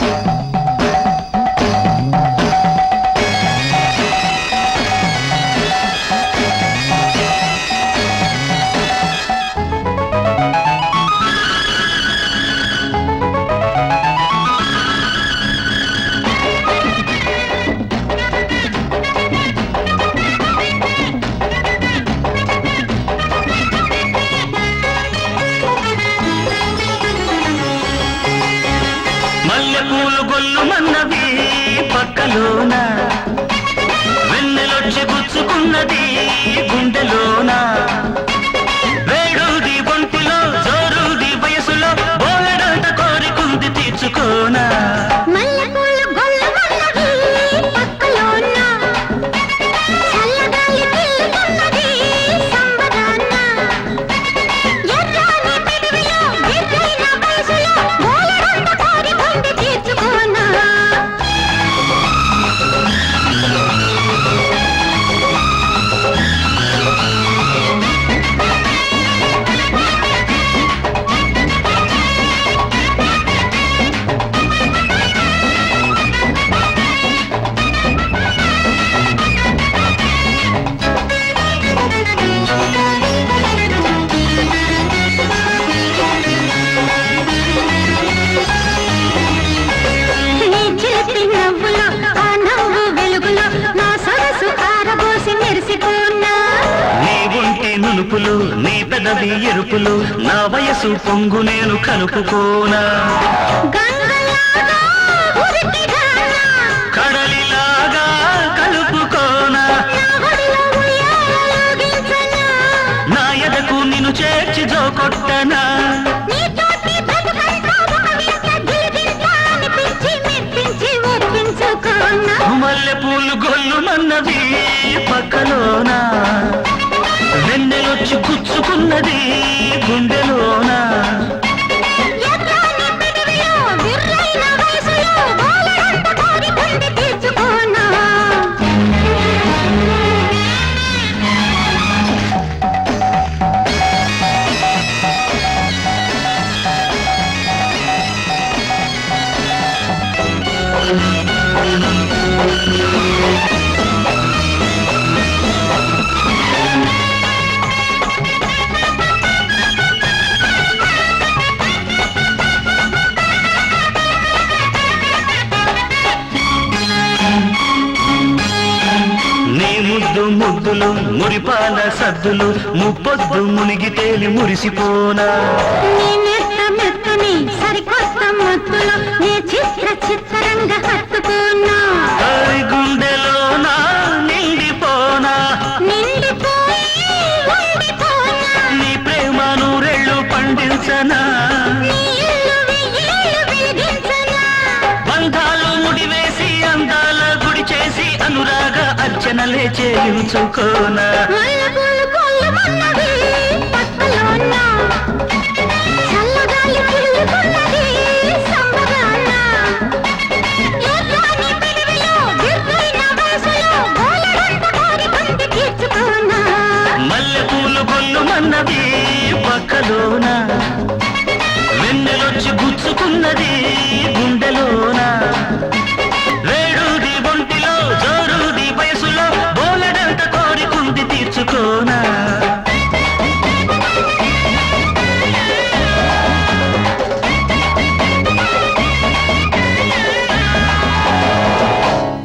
Yeah. మల్లెపూలు గొల్లుమన్నవి పక్కలోన. వెన్నెలొచ్చి గుచ్చుకున్నది గుండెలోనా. నునుపులు నీ పెదవి ఎరుపులు నా వయసు పొంగు నేను కలుపుకోనా. కడలిలాగా కలుపుకోనా. నా ఎదకు నిన్ను చేర్చి జోకొట్టనా. మల్లె పూలు గొల్లు మన్నది పక్కలోనా. గుండెలొచ్చి గుచ్చుకున్నది గుండెలోనా? ముద్దు మురిపాల సద్దులు ముప్పొద్దు మునిగి తేలి మురిసిపోనా. నీ సరికొత్త మత్తులో నీ చిత్ర చిత్రంగా అనురాగ అర్చనలే చేయించుకోనా? మల్లెపూల